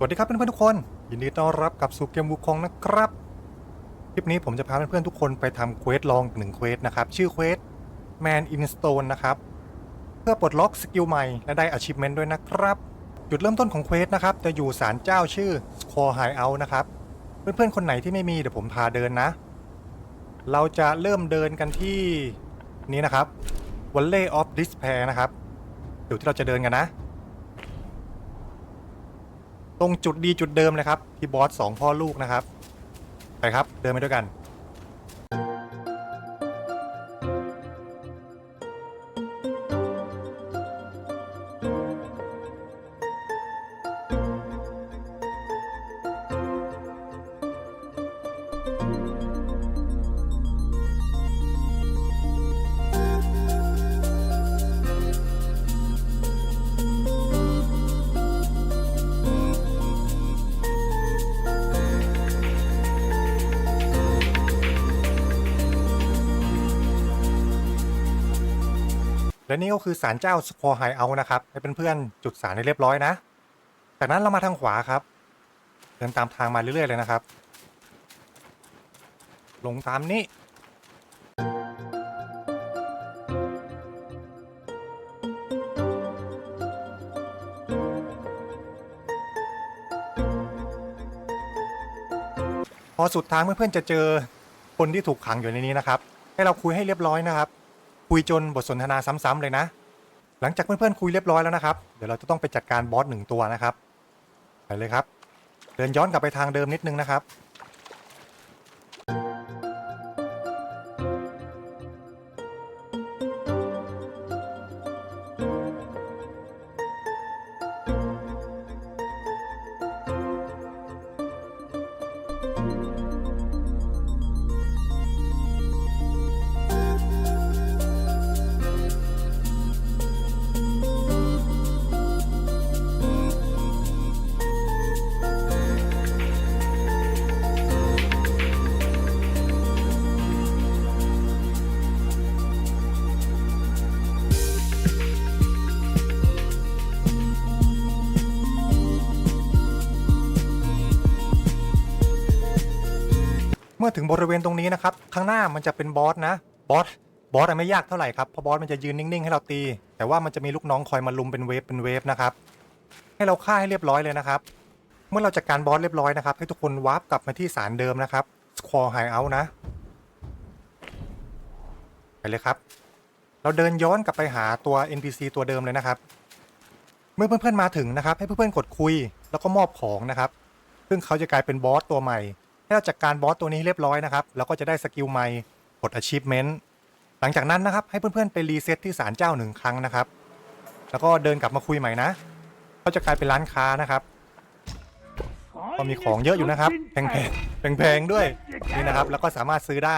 สวัสดีครับเพื่อนๆทุกคน ยินดีต้อนรับกลับสู่เกมวูคองนะครับ คลิปนี้ผมจะพาเพื่อนๆทุกคนไปทำเควสลองหนึ่งเควสนะครับ ชื่อเควส Man in Stone นะครับ เพื่อปลดล็อกสกิลใหม่และได้ achievement ด้วยนะครับ จุดเริ่มต้นของเควสนะครับ จะอยู่ศาลเจ้าชื่อ Score Hideout นะครับ เพื่อนๆคนไหนที่ไม่มีเดี๋ยวผมพาเดินนะ เราจะเริ่มเดินกันที่นี้นะครับ Valley of Despair นะครับเดี๋ยวที่เราจะเดินกันนะ ตรงจุดดีจุดเดิมเลยครับที่บอสสองพ่อลูกนะครับ ไปครับ เดินไปด้วยกัน และนี่ก็คือศาลเจ้าสควอไฮเอานะครับให้เพื่อนๆจุดสารให้เรียบร้อยนะ จากนั้นเรามาทางขวาครับ เดินตามทางมาเรื่อยๆเลยนะครับ ลงตามนี้พอสุดทางเพื่อนๆจะเจอคนที่ถูกขังอยู่ในนี้นะครับ ให้เราคุยให้เรียบร้อยนะครับ คุยจนบทสนทนาซ้ำๆเลยนะ หลังจากเพื่อนๆคุยเรียบร้อยแล้วนะครับ เดี๋ยวเราจะต้องไปจัดการบอสหนึ่งตัวนะครับ ไปเลยครับ เดินย้อนกลับไปทางเดิมนิดนึงนะครับ เมื่อถึงบริเวณตรงนี้นะครับ ข้างหน้ามันจะเป็นบอสนะ บอส บอสไม่ยากเท่าไหร่ครับ เพราะบอสมันจะยืนนิ่งๆให้เราตี แต่ว่ามันจะมีลูกน้องคอยมาลุมเป็นเวฟเป็นเวฟนะครับ ให้เราฆ่าให้เรียบร้อยเลยนะครับ เมื่อเราจัดการบอสเรียบร้อยนะครับ ให้ทุกคนวาร์ปกลับมาที่ศาลเดิมนะครับสควอไฮเอานะ ไปเลยครับ เราเดินย้อนกลับไปหาตัว NPC ตัวเดิมเลยนะครับ เมื่อเพื่อนๆมาถึงนะครับ ให้เพื่อนๆกดคุย แล้วก็มอบของนะครับ ซึ่งเขาจะกลายเป็นบอสตัวใหม่ ให้เราจัดการบอสตัวนี้ให้เรียบร้อยนะครับแล้วก็จะได้สกิลใหม่กด achievement หลังจากนั้นนะครับให้เพื่อนๆไปรีเซ็ตที่ศาลเจ้าหนึ่งครั้งนะครับ แล้วก็เดินกลับมาคุยใหม่นะเขาจะกลายเป็นร้านค้านะครับก็มีของเยอะอยู่นะครับแพงๆแพงๆด้วยนี่นะครับ แล้วก็สามารถซื้อได้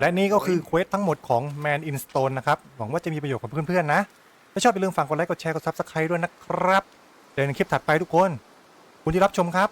และนี่ก็คือเควสทั้งหมดของ Man in Stone นะครับ หวังว่าจะมีประโยชน์กับเพื่อนๆนะถ้าชอบอย่าลืมฝากกดไลค์กดแชร์กด Subscribe ด้วยนะครับเจอกันในคลิปถัดไปทุกคน คุณที่รับชมครับ